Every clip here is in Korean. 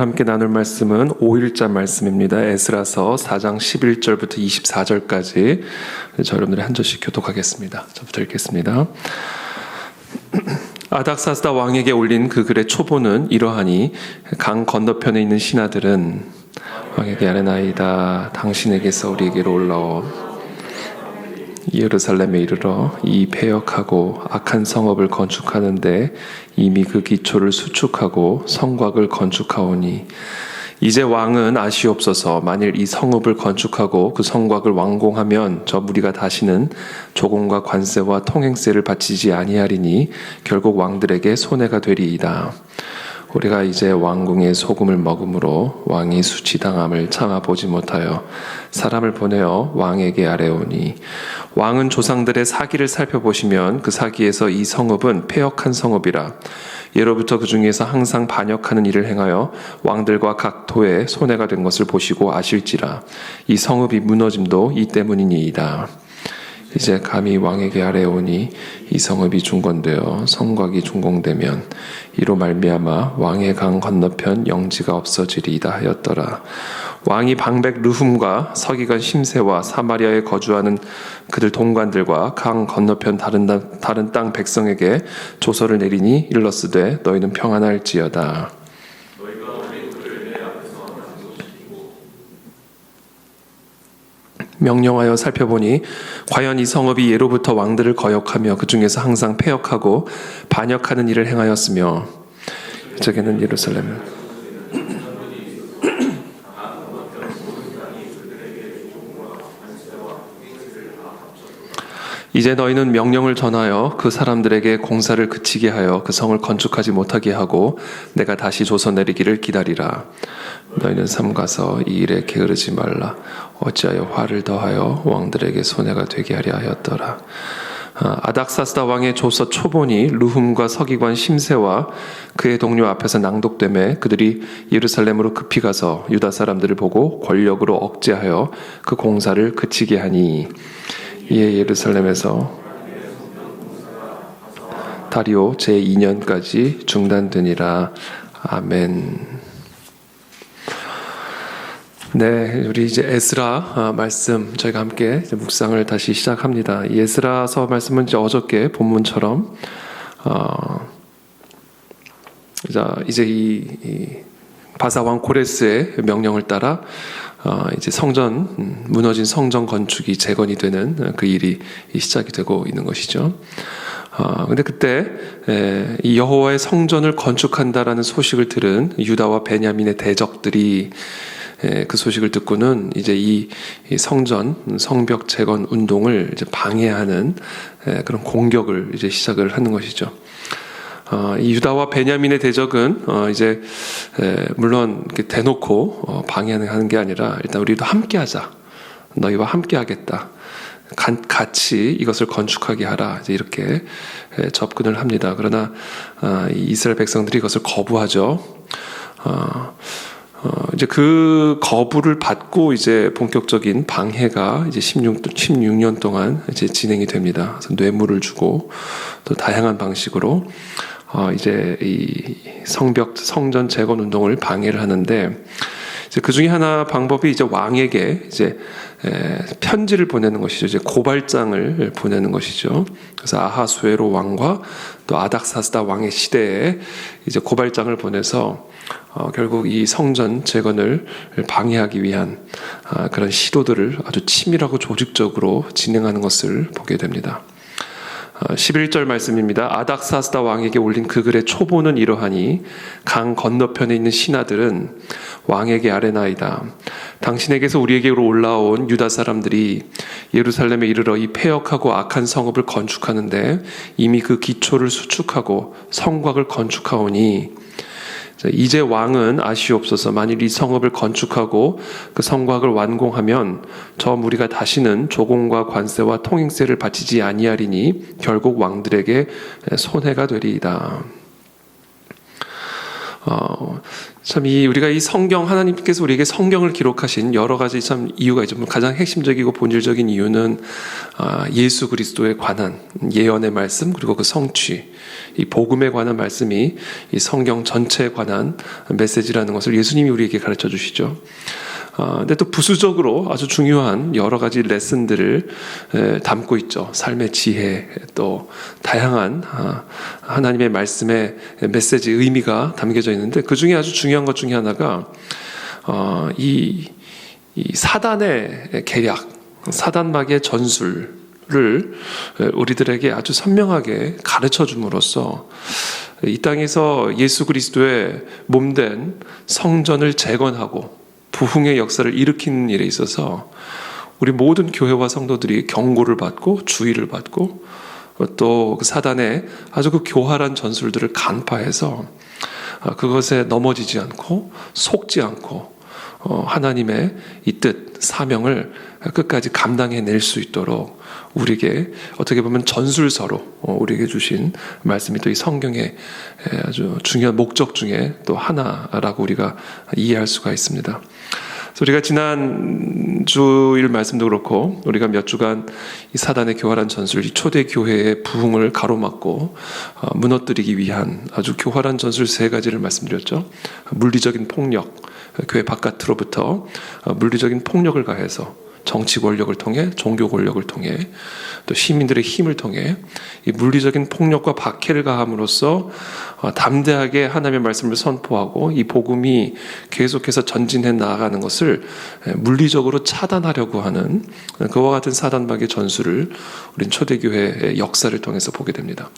오늘 함께 나눌 말씀은 5일자 말씀입니다. 에스라서 4장 11절부터 24절까지 저 여러분들이 한 절씩 교독하겠습니다. 저부터 읽겠습니다. 아닥사스다 왕에게 올린 그 글의 초보는 이러하니 강 건너편에 있는 신하들은 왕에게 아뢰나이다 당신에게서 우리에게로 올라온 예루살렘에 이르러 이 폐역하고 악한 성읍을 건축하는데 이미 그 기초를 수축하고 성곽을 건축하오니 이제 왕은 아시옵소서 만일 이 성읍을 건축하고 그 성곽을 완공하면 저 무리가 다시는 조공과 관세와 통행세를 바치지 아니하리니 결국 왕들에게 손해가 되리이다. 우리가 이제 왕궁의 소금을 먹음으로 왕이 수치당함을 참아 보지 못하여 사람을 보내어 왕에게 아뢰오니 왕은 조상들의 사기를 살펴보시면 그 사기에서 이 성읍은 폐역한 성읍이라 예로부터 그 중에서 항상 반역하는 일을 행하여 왕들과 각 도에 손해가 된 것을 보시고 아실지라 이 성읍이 무너짐도 이 때문이니이다. 이제 감히 왕에게 아뢰오니 이 성읍이 중건되어 성곽이 준공되면 이로 말미암아 왕의 강 건너편 영지가 없어지리이다 하였더라. 왕이 방백 르훔과 서기관 심세와 사마리아에 거주하는 그들 동관들과 강 건너편 다른, 다른 땅 백성에게 조서를 내리니 일러스되 너희는 평안할지어다. 명령하여 살펴보니 과연 이 성읍이 예로부터 왕들을 거역하며 그 중에서 항상 폐역하고 반역하는 일을 행하였으며 저게는 예루살렘은 이제 너희는 명령을 전하여 그 사람들에게 공사를 그치게 하여 그 성을 건축하지 못하게 하고 내가 다시 조서 내리기를 기다리라. 너희는 삼가서 이 일에 게으르지 말라. 어찌하여 화를 더하여 왕들에게 손해가 되게 하려 하였더라. 아, 아닥사스다 왕의 조서 초본이 루훔과 서기관 심세와 그의 동료 앞에서 낭독됨에 그들이 예루살렘으로 급히 가서 유다 사람들을 보고 권력으로 억제하여 그 공사를 그치게 하니 이에 예루살렘에서 다리오 제2년까지 중단되니라. 아멘. 네, 우리 이제 에스라 아, 말씀 저희가 함께 묵상을 다시 시작합니다. 이 에스라서 말씀은 이제 어저께 본문처럼 어, 이제 이, 이 바사 왕 고레스의 명령을 따라 어, 이제 성전 음, 무너진 성전 건축이 재건이 되는 그 일이 시작이 되고 있는 것이죠. 어, 근데 그때 에, 이 여호와의 성전을 건축한다라는 소식을 들은 유다와 베냐민의 대적들이 예, 그 소식을 듣고는 이제 이 성전 성벽 재건 운동을 이제 방해하는 예, 그런 공격을 이제 시작을 하는 것이죠. 어, 이 유다와 베냐민의 대적은 어, 이제 물론 대놓고 어, 방해하는 게 아니라 일단 우리도 함께하자. 너희와 함께하겠다. 같이 이것을 건축하게 하라. 이제 이렇게 접근을 합니다. 그러나 이스라엘 백성들이 이것을 거부하죠. 어, 이제 그 거부를 받고 이제 본격적인 방해가 이제 16, 16년 동안 이제 진행이 됩니다. 그래서 뇌물을 주고 또 다양한 방식으로 어, 이제 이 성벽 성전 재건 운동을 방해를 하는데 이제 그 중에 하나 방법이 이제 왕에게 이제 에, 편지를 보내는 것이죠. 이제 고발장을 보내는 것이죠. 그래서 아하수에로 왕과 또 아닥사스다 왕의 시대에 이제 고발장을 보내서 어, 결국 이 성전 재건을 방해하기 위한 아, 그런 시도들을 아주 치밀하고 조직적으로 진행하는 것을 보게 됩니다. 11절 어, 말씀입니다. 아닥사스다 왕에게 올린 그 글의 초보는 이러하니 강 건너편에 있는 신하들은 왕에게 아뢰나이다. 당신에게서 우리에게로 올라온 유다 사람들이 예루살렘에 이르러 이 폐역하고 악한 성읍을 건축하는데 이미 그 기초를 수축하고 성곽을 건축하오니 이제 왕은 아시옵소서 만일 이 성읍을 건축하고 그 성곽을 완공하면 저 무리가 다시는 조공과 관세와 통행세를 바치지 아니하리니 결국 왕들에게 손해가 되리이다. 어, 참 이 우리가 이 성경 하나님께서 우리에게 성경을 기록하신 여러 가지 참 이유가 있죠. 가장 핵심적이고 본질적인 이유는 아, 예수 그리스도에 관한 예언의 말씀 그리고 그 성취, 이 복음에 관한 말씀이 이 성경 전체에 관한 메시지라는 것을 예수님이 우리에게 가르쳐 주시죠. 어, 근데 또 부수적으로 아주 중요한 여러 가지 레슨들을 에, 담고 있죠. 삶의 지혜, 또 다양한 아, 하나님의 말씀의 메시지 의미가 담겨져 있는데 그 중에 아주 중요한 것 중에 하나가 어, 이, 이 사단의 계략, 사단막의 전술을 우리들에게 아주 선명하게 가르쳐 줌으로써 이 땅에서 예수 그리스도의 몸된 성전을 재건하고 부흥의 역사를 일으키는 일에 있어서 우리 모든 교회와 성도들이 경고를 받고 주의를 받고 또그 사단의 아주 그 교활한 전술들을 간파해서 그것에 넘어지지 않고 속지 않고 어, 하나님의 이 뜻 사명을 끝까지 감당해낼 수 있도록 우리에게 어떻게 보면 전술서로 어, 우리에게 주신 말씀이 또 이 성경의 아주 중요한 목적 중에 또 하나라고 우리가 이해할 수가 있습니다. 우리가 지난 주일 말씀도 그렇고 우리가 몇 주간 이 사단의 교활한 전술, 이 초대 교회의 부흥을 가로막고 어, 무너뜨리기 위한 아주 교활한 전술 세 가지를 말씀드렸죠. 물리적인 폭력, 교회 바깥으로부터 어, 물리적인 폭력을 가해서 정치 권력을 통해 종교 권력을 통해 또 시민들의 힘을 통해 이 물리적인 폭력과 박해를 가함으로써 어, 담대하게 하나님의 말씀을 선포하고 이 복음이 계속해서 전진해 나아가는 것을 물리적으로 차단하려고 하는 그와 같은 사단막의 전술을 우린 초대교회의 역사를 통해서 보게 됩니다.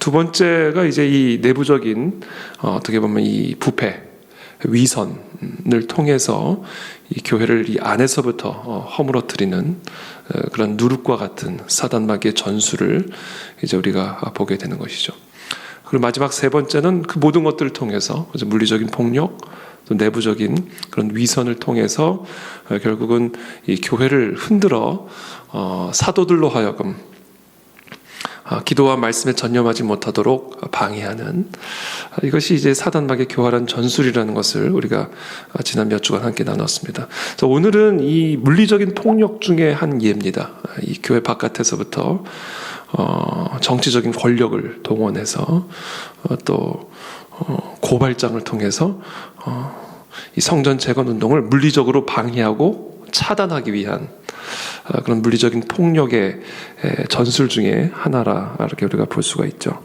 두 번째가 이제 이 내부적인 어, 어떻게 보면 이 부패 위선을 통해서 이 교회를 이 안에서부터 어, 허물어뜨리는 어, 그런 누룩과 같은 사단막의 전술을 이제 우리가 보게 되는 것이죠. 그리고 마지막 세 번째는 그 모든 것들을 통해서 물리적인 폭력, 또 내부적인 그런 위선을 통해서 어, 결국은 이 교회를 흔들어 사도들로 하여금 아, 기도와 말씀에 전념하지 못하도록 방해하는 아, 이것이 이제 사단막의 교활한 전술이라는 것을 우리가 아, 지난 몇 주간 함께 나눴습니다. 그래서 오늘은 이 물리적인 폭력 중에 한 예입니다. 이 교회 바깥에서부터 어, 정치적인 권력을 동원해서 어, 또 어, 고발장을 통해서 이 성전 재건 운동을 물리적으로 방해하고 차단하기 위한 어, 그런 물리적인 폭력의 전술 중에 하나라 이렇게 우리가 볼 수가 있죠.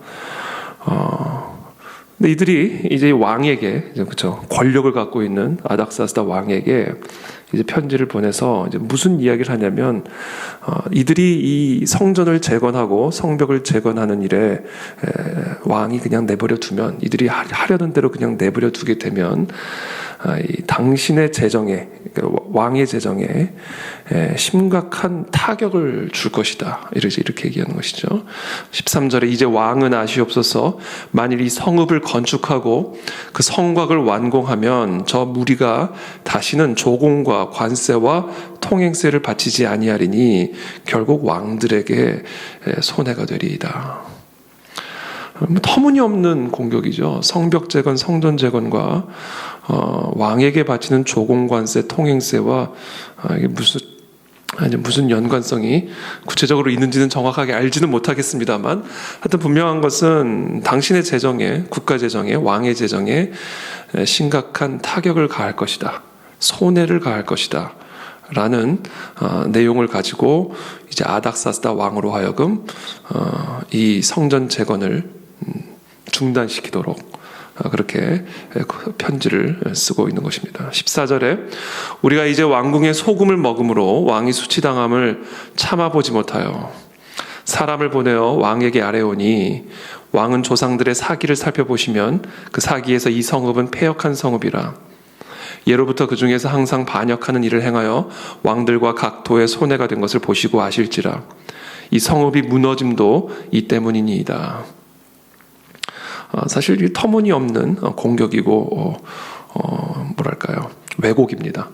어, 근데 이들이 이제 왕에게 그렇죠 권력을 갖고 있는 아닥사스다 왕에게 이제 편지를 보내서 이제 무슨 이야기를 하냐면 어, 이들이 이 성전을 재건하고 성벽을 재건하는 일에 에, 왕이 그냥 내버려 두면 이들이 하 려는 대로 그냥 내버려 두게 되면 아, 당신의 재정에 그러니까 왕의 재정에 심각한 타격을 줄 것이다. 이렇게 이렇게 얘기하는 것이죠. 13절에 이제 왕은 아시옵소서 만일 이 성읍을 건축하고 그 성곽을 완공하면 저 무리가 다시는 조공과 관세와 통행세를 바치지 아니하리니 결국 왕들에게 손해가 되리이다. 뭐 터무니없는 공격이죠. 성벽 재건, 성전 재건과 어, 왕에게 바치는 조공관세, 통행세와 아, 이게 무슨 아니 무슨 연관성이 구체적으로 있는지는 정확하게 알지는 못하겠습니다만 하여튼 분명한 것은 당신의 재정에 국가 재정에 왕의 재정에 심각한 타격을 가할 것이다. 손해를 가할 것이다. 라는 어, 내용을 가지고 이제 아닥사스다 왕으로 하여금 어, 이 성전 재건을 음, 중단시키도록 아, 그렇게 그 편지를 쓰고 있는 것입니다. 14절에 우리가 이제 왕궁의 소금을 먹음으로 왕이 수치당함을 참아보지 못하여 사람을 보내어 왕에게 아뢰오니 왕은 조상들의 사기를 살펴보시면 그 사기에서 이 성읍은 폐역한 성읍이라 예로부터 그 중에서 항상 반역하는 일을 행하여 왕들과 각 도의 손해가 된 것을 보시고 아실지라 이 성읍이 무너짐도 이 때문이니이다. 어, 사실 이 터무니없는 어, 공격이고 어, 뭐랄까요 왜곡입니다.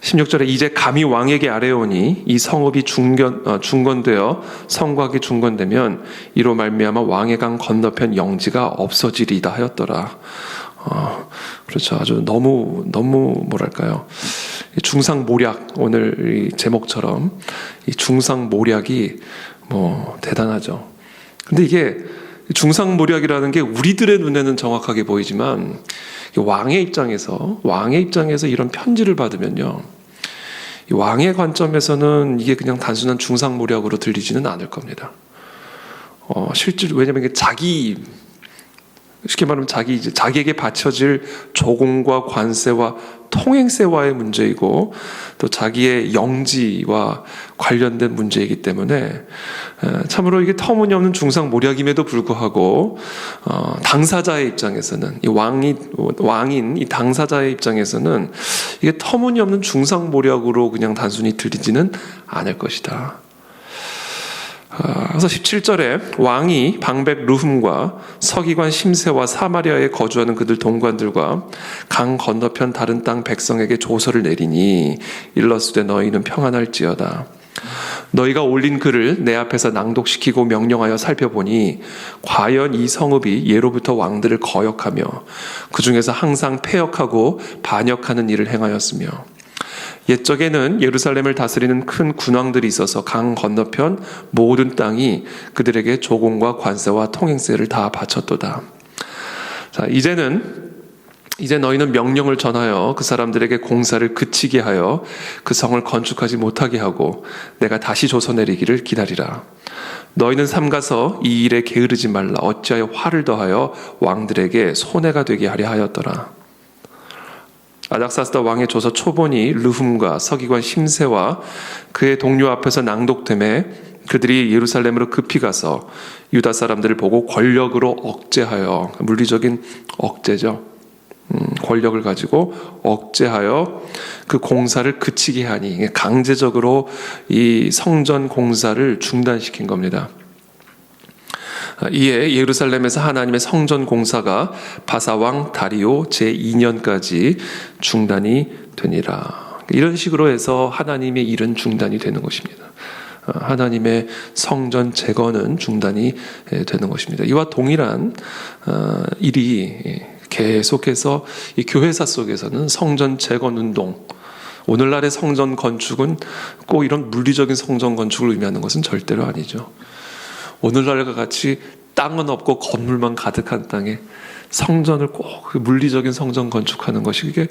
16절에 이제 감히 왕에게 아뢰오니 이 성읍이 중견, 어, 중건되어 성곽이 중건되면 이로 말미암아 왕의 강 건너편 영지가 없어지리다 하였더라. 어, 그렇죠. 아주 너무 너무 뭐랄까요? 중상 모략 오늘 이 제목처럼 이 중상 모략이 뭐 대단하죠. 근데 이게 중상모략이라는 게 우리들의 눈에는 정확하게 보이지만 왕의 입장에서 왕의 입장에서 이런 편지를 받으면요. 왕의 관점에서는 이게 그냥 단순한 중상모략으로 들리지는 않을 겁니다. 어, 실제 왜냐면 이게 자기 쉽게 말하면 자기 이제 자기에게 바쳐질 조공과 관세와 통행세와의 문제이고 또 자기의 영지와 관련된 문제이기 때문에 참으로 이게 터무니없는 중상 모략임에도 불구하고 어, 당사자의 입장에서는 이 왕이 왕인 이 당사자의 입장에서는 이게 터무니없는 중상 모략으로 그냥 단순히 들리지는 않을 것이다. 아, 그래서 17절에 왕이 방백 루흠과 서기관 심세와 사마리아에 거주하는 그들 동관들과 강 건너편 다른 땅 백성에게 조서를 내리니 일러스되 너희는 평안할지어다. 너희가 올린 글을 내 앞에서 낭독시키고 명령하여 살펴보니 과연 이 성읍이 예로부터 왕들을 거역하며 그 중에서 항상 패역하고 반역하는 일을 행하였으며 옛적에는 예루살렘을 다스리는 큰 군왕들이 있어서 강 건너편 모든 땅이 그들에게 조공과 관세와 통행세를 다 바쳤도다. 자, 이제는 이제 너희는 명령을 전하여 그 사람들에게 공사를 그치게 하여 그 성을 건축하지 못하게 하고 내가 다시 조서 내리기를 기다리라. 너희는 삼가서 이 일에 게으르지 말라. 어찌하여 화를 더하여 왕들에게 손해가 되게 하려 하였더라. 아닥사스다 왕의 조서 초본이 르훔과 서기관 심세와 그의 동료 앞에서 낭독됨에 그들이 예루살렘으로 급히 가서 유다 사람들을 보고 권력으로 억제하여 물리적인 억제죠. 음, 권력을 가지고 억제하여 그 공사를 그치게 하니 강제적으로 이 성전 공사를 중단시킨 겁니다. 이에 예루살렘에서 하나님의 성전 공사가 바사왕 다리오 제2년까지 중단이 되니라. 이런 식으로 해서 하나님의 일은 중단이 되는 것입니다. 하나님의 성전 재건은 중단이 되는 것입니다. 이와 동일한 어, 일이 계속해서 이 교회사 속에서는 성전 재건 운동, 오늘날의 성전 건축은 꼭 이런 물리적인 성전 건축을 의미하는 것은 절대로 아니죠. 오늘날과 같이 땅은 없고 건물만 가득한 땅에 성전을 꼭그 물리적인 성전 건축하는 것이 그게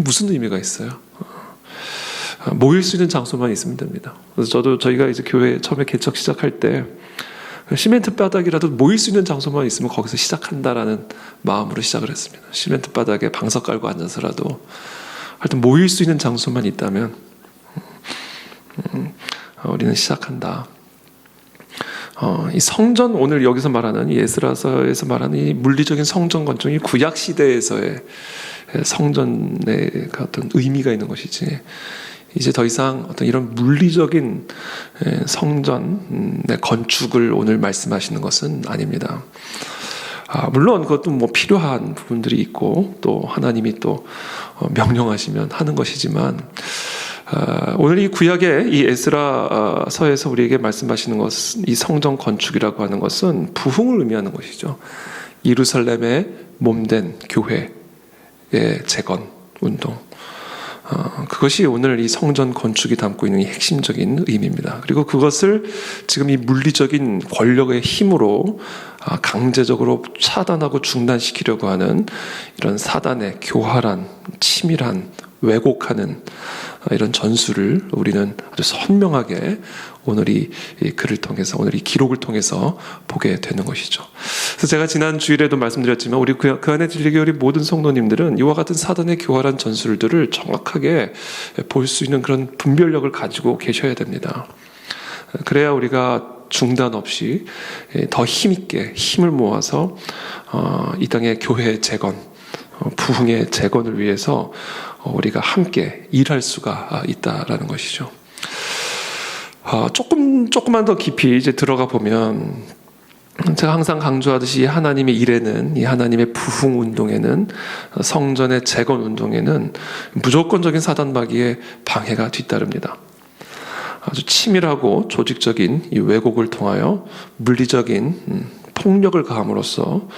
무슨 의미가 있어요? 어, 모일 수 있는 장소만 있으면 됩니다. 그래서 저도 저희가 이제 교회 처음에 개척 시작할 때 시멘트 바닥이라도 모일 수 있는 장소만 있으면 거기서 시작한다라는 마음으로 시작을 했습니다. 시멘트 바닥에 방석 깔고 앉아서라도 하여튼 모일 수 있는 장소만 있다면 음, 음, 우리는 시작한다. 어, 이 성전 오늘 여기서 말하는 예스라서에서 말하는 이 물리적인 성전 건축이 구약 시대에서의 성전의 그 어떤 의미가 있는 것이지. 이제 더 이상 어떤 이런 물리적인 성전의 건축을 오늘 말씀하시는 것은 아닙니다. 아, 물론 그것도 뭐 필요한 부분들이 있고 또 하나님이 또 어, 명령하시면 하는 것이지만 아, 오늘 이 구약의 이 에스라 서에서 우리에게 말씀하시는 것은 이 성전 건축이라고 하는 것은 부흥을 의미하는 것이죠. 예루살렘의 몸된 교회의 재건 운동. 어, 그것이 오늘 이 성전 건축이 담고 있는 핵심적인 의미입니다. 그리고 그것을 지금 이 물리적인 권력의 힘으로 아, 강제적으로 차단하고 중단시키려고 하는 이런 사단의 교활한, 치밀한, 왜곡하는 이런 전술을 우리는 아주 선명하게 오늘 이 글을 통해서 오늘 이 기록을 통해서 보게 되는 것이죠. 그래서 제가 지난 주일에도 말씀드렸지만 우리 그, 그 안에 진리교회 모든 성도님들은 이와 같은 사단의 교활한 전술들을 정확하게 볼 수 있는 그런 분별력을 가지고 계셔야 됩니다. 그래야 우리가 중단 없이 더 힘있게 힘을 모아서 어, 이 땅의 교회 재건, 어, 부흥의 재건을 위해서 어, 우리가 함께 일할 수가 있다라는 것이죠. 조금 조금만 더 깊이 이제 들어가 보면 제가 항상 강조하듯이 이 하나님의 일에는 이 하나님의 부흥 운동에는 성전의 재건 운동에는 무조건적인 사단 마귀의 방해가 뒤따릅니다. 아주 치밀하고 조직적인 이 왜곡을 통하여 물리적인 음, 폭력을 가함으로써 어,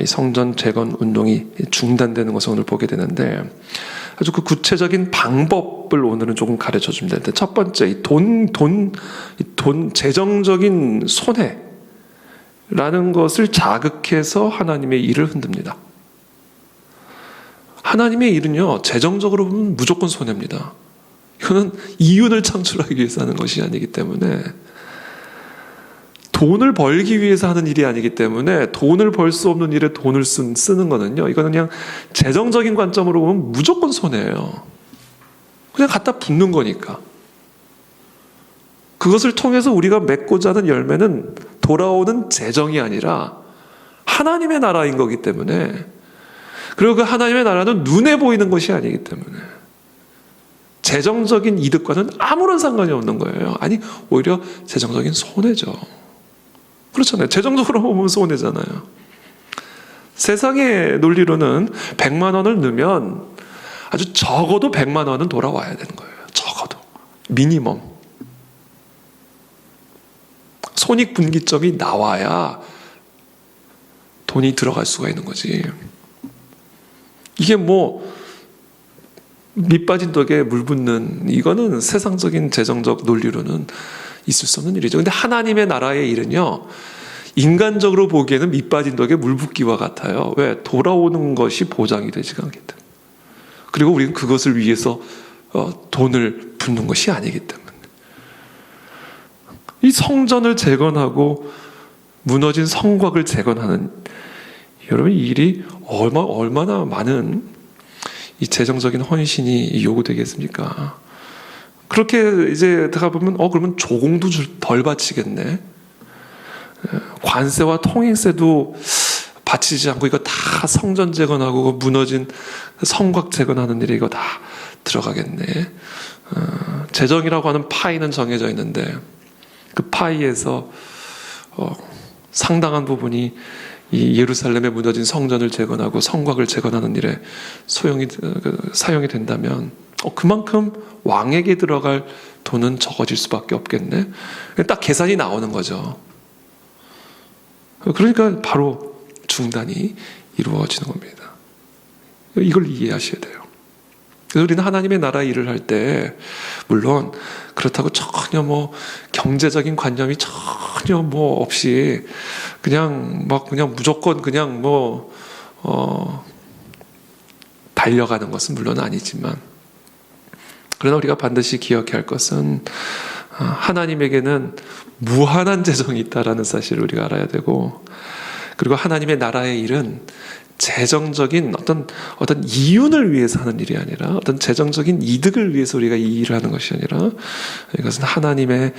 이 성전 재건 운동이 중단되는 것을 오늘 보게 되는데 아주 그 구체적인 방법을 오늘은 조금 가르쳐 줍니다. 일단 첫 번째 이 돈, 돈, 이돈 재정적인 손해라는 것을 자극해서 하나님의 일을 흔듭니다. 하나님의 일은요 재정적으로 보면 무조건 손해입니다. 이거는 이윤을 창출하기 위해서 하는 것이 아니기 때문에 돈을 벌기 위해서 하는 일이 아니기 때문에 돈을 벌 수 없는 일에 돈을 쓴, 쓰는 거는요. 이거는 그냥 재정적인 관점으로 보면 무조건 손해예요. 그냥 갖다 붓는 거니까. 그것을 통해서 우리가 맺고자 하는 열매는 돌아오는 재정이 아니라 하나님의 나라인 거기 때문에 그리고 그 하나님의 나라는 눈에 보이는 것이 아니기 때문에 재정적인 이득과는 아무런 상관이 없는 거예요. 아니, 오히려 재정적인 손해죠. 그렇잖아요. 재정적으로 보면 손해잖아요. 세상의 논리로는 100만 원을 넣으면 아주 적어도 100만 원은 돌아와야 되는 거예요. 적어도. 미니멈. 손익 분기점이 나와야 돈이 들어갈 수가 있는 거지. 이게 뭐 밑 빠진 독에 물 붓는 이거는 세상적인 재정적 논리로는 있을 수 없는 일이죠. 근데 하나님의 나라의 일은요. 인간적으로 보기에는 밑빠진 독에 물 붓기와 같아요. 왜? 돌아오는 것이 보장이 되지가 않기 때문에. 그리고 우리는 그것을 위해서 어, 돈을 붓는 것이 아니기 때문에. 이 성전을 재건하고 무너진 성곽을 재건하는 여러분 이 일이 얼마 얼마나 많은 이 재정적인 헌신이 요구되겠습니까? 그렇게 이제 들어가 보면 어 그러면 조공도 덜 바치겠네. 관세와 통행세도 바치지 않고 이거 다 성전 재건하고 무너진 성곽 재건하는 일에 이거 다 들어가겠네. 어, 재정이라고 하는 파이는 정해져 있는데 그 파이에서 어, 상당한 부분이 이 예루살렘에 무너진 성전을 재건하고 성곽을 재건하는 일에 소용이 그, 사용이 된다면 어, 그만큼 왕에게 들어갈 돈은 적어질 수밖에 없겠네. 딱 계산이 나오는 거죠. 그러니까 바로 중단이 이루어지는 겁니다. 이걸 이해하셔야 돼요. 그래서 우리는 하나님의 나라 일을 할 때 물론 그렇다고 전혀 뭐 경제적인 관념이 전혀 뭐 없이 그냥 막 그냥 무조건 그냥 뭐 어, 달려가는 것은 물론 아니지만 그러나 우리가 반드시 기억해야 할 것은 아, 하나님에게는 무한한 재정이 있다라는 사실을 우리가 알아야 되고 그리고 하나님의 나라의 일은 재정적인 어떤 어떤 이윤을 위해서 하는 일이 아니라 어떤 재정적인 이득을 위해서 우리가 이 일을 하는 것이 아니라 이것은 하나님의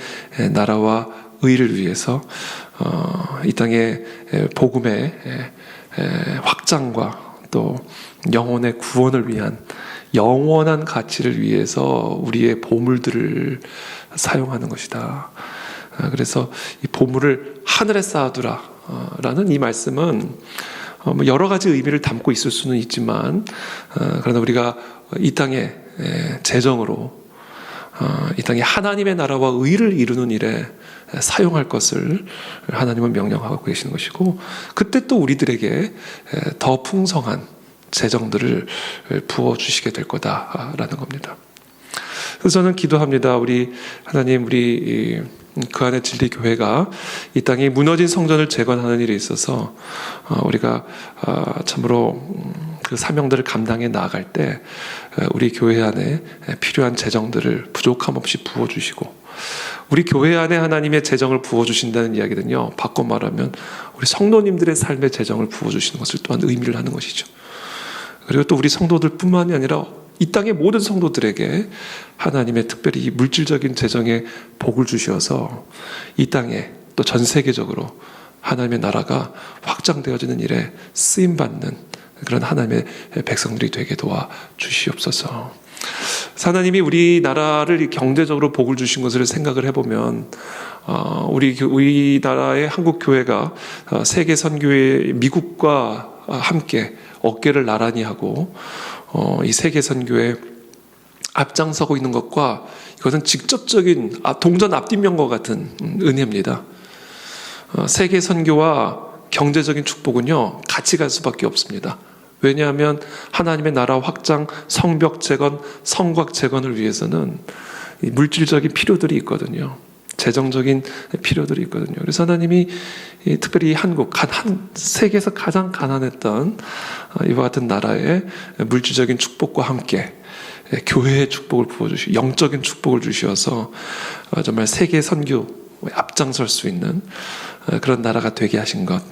나라와 의를 위해서 어, 이 땅의 복음의 확장과 또 영혼의 구원을 위한 영원한 가치를 위해서 우리의 보물들을 사용하는 것이다. 아, 그래서 이 보물을 하늘에 쌓아두라라는 이 말씀은 어, 뭐 여러 가지 의미를 담고 있을 수는 있지만 어, 그러나 우리가 이 땅에 재정으로 어, 이 땅에 하나님의 나라와 의를 이루는 일에 사용할 것을 하나님은 명령하고 계시는 것이고 그때 또 우리들에게 더 풍성한 재정들을 부어 주시게 될 거다라는 겁니다. 그래서 저는 기도합니다. 우리 하나님 우리 그 안에 진리 교회가 이 땅에 무너진 성전을 재건하는 일에 있어서 어, 우리가 어, 참으로 음, 그 사명들을 감당해 나아갈 때 어, 우리 교회 안에 필요한 재정들을 부족함 없이 부어 주시고 우리 교회 안에 하나님의 재정을 부어 주신다는 이야기는요. 바꿔 말하면 우리 성도님들의 삶의 재정을 부어 주시는 것을 또한 의미를 하는 것이죠. 그리고 또 우리 성도들 뿐만이 아니라 이 땅의 모든 성도들에게 하나님의 특별히 물질적인 재정에 복을 주셔서 이 땅에 또 전 세계적으로 하나님의 나라가 확장되어지는 일에 쓰임 받는 그런 하나님의 백성들이 되게 도와 주시옵소서. 하나님이 우리나라를 경제적으로 복을 주신 것을 생각을 해보면 어, 우리 교- 우리나라의 한국 교회가 어, 세계 선교의 미국과 함께 어깨를 나란히 하고 어, 이 세계 선교에 앞장서고 있는 것과 이것은 직접적인 아, 동전 앞뒷면과 같은 음, 은혜입니다. 어, 세계 선교와 경제적인 축복은요 같이 갈 수밖에 없습니다. 왜냐하면 하나님의 나라 확장, 성벽 재건, 성곽 재건을 위해서는 이 물질적인 필요들이 있거든요. 재정적인 필요들이 있거든요. 그래서 하나님이 이 특별히 한국, 간- 한 세계에서 가장 가난했던 어, 이와 같은 나라에 물질적인 축복과 함께 예, 교회의 축복을 부어주시, 영적인 축복을 주셔서 어, 정말 세계 선교 앞장설 수 있는 어, 그런 나라가 되게 하신 것,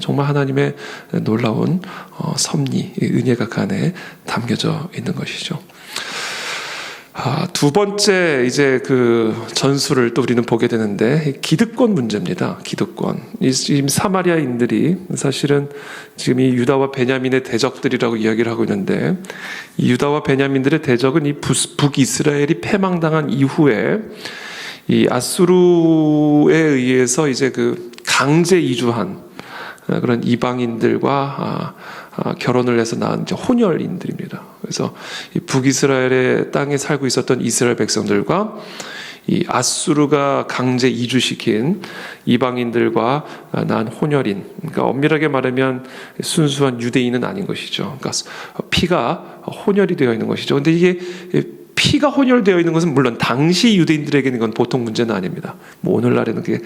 정말 하나님의 놀라운 어, 섭리, 이 은혜가 그 안에 담겨져 있는 것이죠. 아, 두 번째 이제 그 전술을 또 우리는 보게 되는데 이 기득권 문제입니다. 기득권. 이 지금 사마리아인들이 사실은 지금 이 유다와 베냐민의 대적들이라고 이야기를 하고 있는데 이 유다와 베냐민들의 대적은 이 부- 북이스라엘이 패망당한 이후에 이 아수르에 의해서 이제 그 강제 이주한 어, 그런 이방인들과 아, 아, 결혼을 해서 낳은 혼혈인들입니다. 그래서 이 북이스라엘의 땅에 살고 있었던 이스라엘 백성들과 이 아수르가 강제 이주시킨 이방인들과 낳은 혼혈인, 그러니까 엄밀하게 말하면 순수한 유대인은 아닌 것이죠. 그러니까 피가 혼혈이 되어 있는 것이죠. 근데 이게 피가 혼혈되어 있는 것은 물론 당시 유대인들에게는 이건 보통 문제는 아닙니다. 뭐 오늘날에는 그게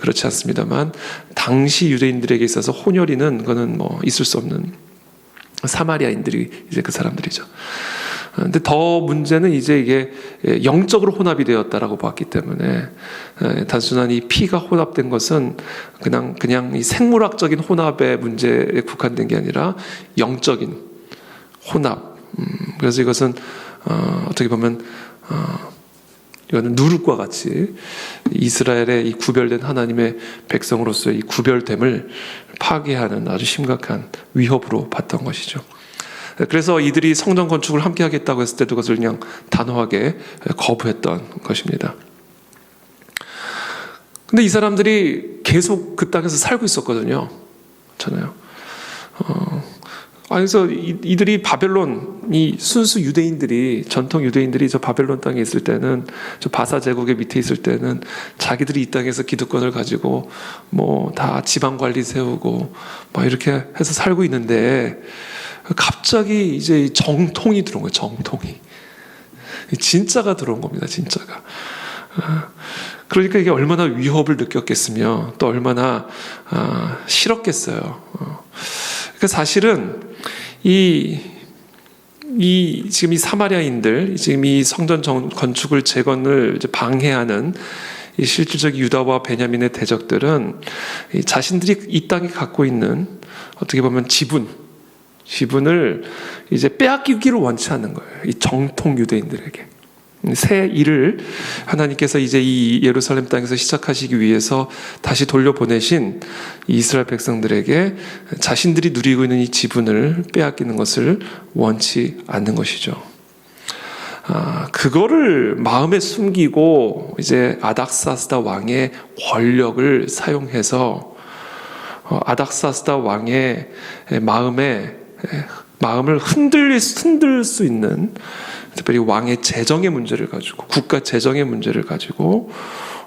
그렇지 않습니다만 당시 유대인들에게 있어서 혼혈이는 그거는 뭐 있을 수 없는 사마리아인들이 이제 그 사람들이죠. 근데 더 문제는 이제 이게 영적으로 혼합이 되었다라고 봤기 때문에 단순한 이 피가 혼합된 것은 그냥 그냥 이 생물학적인 혼합의 문제에 국한된 게 아니라 영적인 혼합. 음, 그래서 이것은 어, 어떻게 보면 어, 이거는 누룩과 같이 이스라엘의 이 구별된 하나님의 백성으로서의 이 구별됨을 파괴하는 아주 심각한 위협으로 봤던 것이죠. 그래서 이들이 성전 건축을 함께 하겠다고 했을 때도 그것을 그냥 단호하게 거부했던 것입니다. 근데 이 사람들이 계속 그 땅에서 살고 있었거든요. 그렇잖아요. 어, 아, 그래서 이, 이들이 바벨론, 이 순수 유대인들이, 전통 유대인들이 저 바벨론 땅에 있을 때는, 저 바사 제국의 밑에 있을 때는 자기들이 이 땅에서 기득권을 가지고 뭐 다 지방 관리 세우고 막 이렇게 해서 살고 있는데 갑자기 이제 정통이 들어온 거예요, 정통이. 진짜가 들어온 겁니다, 진짜가. 아, 그러니까 이게 얼마나 위협을 느꼈겠으며 또 얼마나 아, 싫었겠어요. 어. 그러니까 사실은 이, 이 지금 이 사마리아인들 지금 이 성전 정- 건축을 재건을 이제 방해하는 이 실질적 유다와 베냐민의 대적들은 이 자신들이 이 땅에 갖고 있는 어떻게 보면 지분, 지분을 이제 빼앗기기를 원치 않는 거예요. 이 정통 유대인들에게. 새 일을 하나님께서 이제 이 예루살렘 땅에서 시작하시기 위해서 다시 돌려보내신 이 이스라엘 백성들에게 자신들이 누리고 있는 이 지분을 빼앗기는 것을 원치 않는 것이죠. 아, 그거를 마음에 숨기고 이제 아닥사스다 왕의 권력을 사용해서 어, 아닥사스다 왕의 마음에 마음을 흔들 흔들 수 있는 특별히 왕의 재정의 문제를 가지고 국가 재정의 문제를 가지고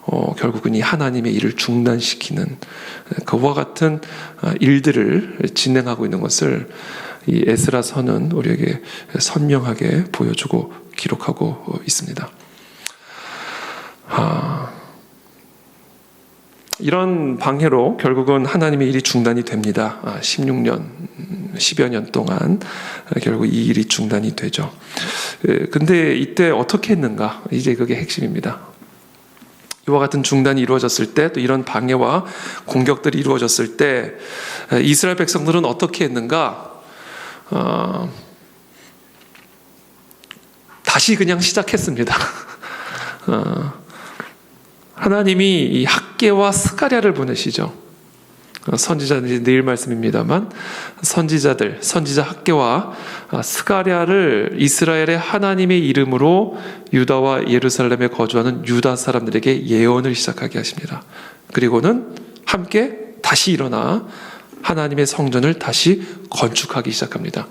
어, 결국은 이 하나님의 일을 중단시키는 그와 같은 어, 일들을 진행하고 있는 것을 이 에스라서는 우리에게 선명하게 보여주고 기록하고 있습니다. 아, 이런 방해로 결국은 하나님의 일이 중단이 됩니다. 아, 16년, 10여 년 동안 결국 이 일이 중단이 되죠. 에, 근데 이때 어떻게 했는가? 이제 그게 핵심입니다. 이와 같은 중단이 이루어졌을 때, 또 이런 방해와 공격들이 이루어졌을 때, 에, 이스라엘 백성들은 어떻게 했는가? 어, 다시 그냥 시작했습니다. 어, 하나님이 이 학계와 스가랴를 보내시죠. 어, 선지자들이 내일 말씀입니다만 선지자들, 선지자 학계와 아, 스가랴를 이스라엘의 하나님의 이름으로 유다와 예루살렘에 거주하는 유다 사람들에게 예언을 시작하게 하십니다. 그리고는 함께 다시 일어나 하나님의 성전을 다시 건축하기 시작합니다.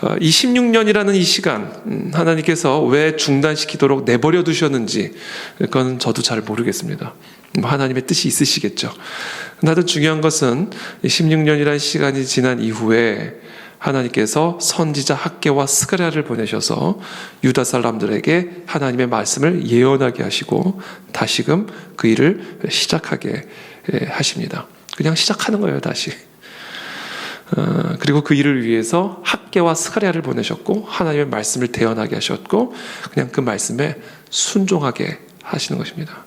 어, 이 16년이라는 이 시간 음, 하나님께서 왜 중단시키도록 내버려 두셨는지 그건 저도 잘 모르겠습니다. 뭐 하나님의 뜻이 있으시겠죠. 나도 중요한 것은 16년이라는 시간이 지난 이후에 하나님께서 선지자 학계와 스가랴를 보내셔서 유다 사람들에게 하나님의 말씀을 예언하게 하시고 다시금 그 일을 시작하게 예, 하십니다. 그냥 시작하는 거예요, 다시. 어, 그리고 그 일을 위해서 학계와 스가랴를 보내셨고 하나님의 말씀을 대언하게 하셨고 그냥 그 말씀에 순종하게 하시는 것입니다.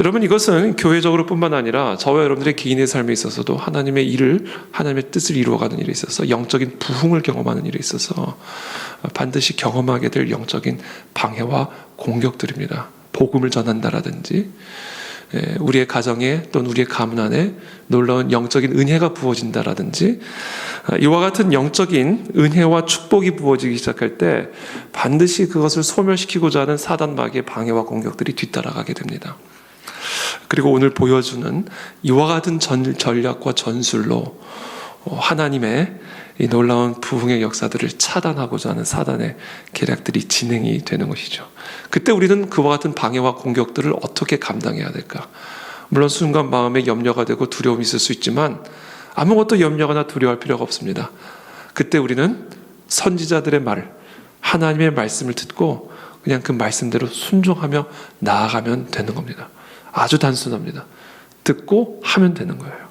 여러분 이것은 교회적으로뿐만 아니라 저와 여러분들의 개인의 삶에 있어서도 하나님의 일을 하나님의 뜻을 이루어가는 일에 있어서 영적인 부흥을 경험하는 일에 있어서 반드시 경험하게 될 영적인 방해와 공격들입니다. 복음을 전한다라든지 예, 우리의 가정에 또는 우리의 가문 안에 놀라운 영적인 은혜가 부어진다라든지 아, 이와 같은 영적인 은혜와 축복이 부어지기 시작할 때 반드시 그것을 소멸시키고자 하는 사단 마귀의 방해와 공격들이 뒤따라가게 됩니다. 그리고 오늘 보여주는 이와 같은 전, 전략과 전술로 어, 하나님의 이 놀라운 부흥의 역사들을 차단하고자 하는 사단의 계략들이 진행이 되는 것이죠. 그때 우리는 그와 같은 방해와 공격들을 어떻게 감당해야 될까? 물론 순간 마음에 염려가 되고 두려움이 있을 수 있지만 아무것도 염려하나 두려워할 필요가 없습니다. 그때 우리는 선지자들의 말, 하나님의 말씀을 듣고 그냥 그 말씀대로 순종하며 나아가면 되는 겁니다. 아주 단순합니다. 듣고 하면 되는 거예요.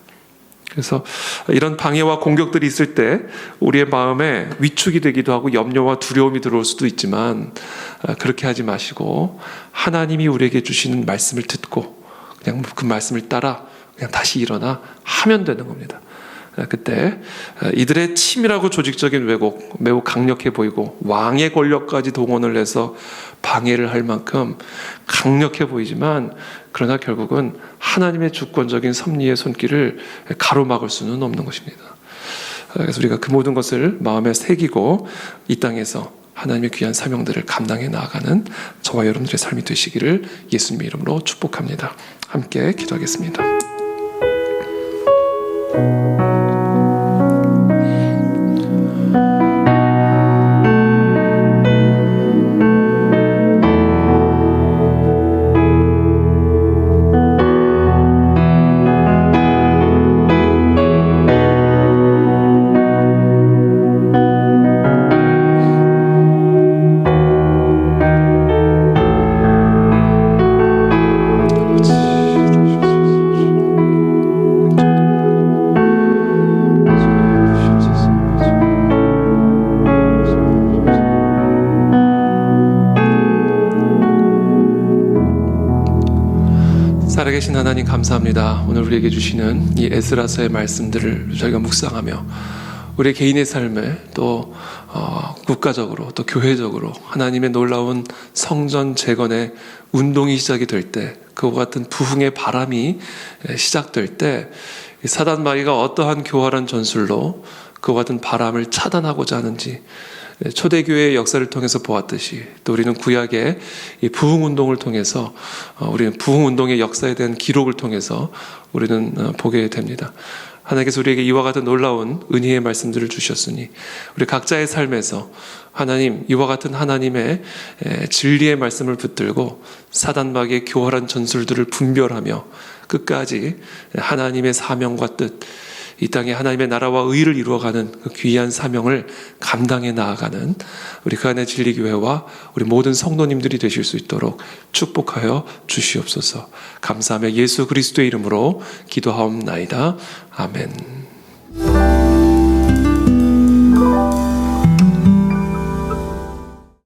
그래서 이런 방해와 공격들이 있을 때 우리의 마음에 위축이 되기도 하고 염려와 두려움이 들어올 수도 있지만 아, 그렇게 하지 마시고 하나님이 우리에게 주시는 말씀을 듣고 그냥 그 말씀을 따라 그냥 다시 일어나 하면 되는 겁니다. 아, 그때 아, 이들의 치밀하고 조직적인 왜곡 매우 강력해 보이고 왕의 권력까지 동원을 해서 방해를 할 만큼 강력해 보이지만 그러나 결국은 하나님의 주권적인 섭리의 손길을 가로막을 수는 없는 것입니다. 그래서 우리가 그 모든 것을 마음에 새기고 이 땅에서 하나님의 귀한 사명들을 감당해 나아가는 저와 여러분들의 삶이 되시기를 예수님의 이름으로 축복합니다. 함께 기도하겠습니다. 우리에게 주시는 이 에스라서의 말씀들을 저희가 묵상하며 우리 개인의 삶에 또 어, 국가적으로 또 교회적으로 하나님의 놀라운 성전 재건의 운동이 시작이 될 때 그와 같은 부흥의 바람이 시작될 때 사단 마귀가 어떠한 교활한 전술로 그와 같은 바람을 차단하고자 하는지 네, 초대교회의 역사를 통해서 보았듯이 또 우리는 구약의 부흥 운동을 통해서 어, 우리는 부흥 운동의 역사에 대한 기록을 통해서 우리는 어, 보게 됩니다. 하나님께서 우리에게 이와 같은 놀라운 은혜의 말씀들을 주셨으니 우리 각자의 삶에서 하나님 이와 같은 하나님의 진리의 말씀을 붙들고 사단막의 교활한 전술들을 분별하며 끝까지 하나님의 사명과 뜻 이 땅에 하나님의 나라와 의를 이루어가는 그 귀한 사명을 감당해 나아가는 우리 그 안의 진리교회와 우리 모든 성도님들이 되실 수 있도록 축복하여 주시옵소서. 감사하며 예수 그리스도의 이름으로 기도하옵나이다. 아멘.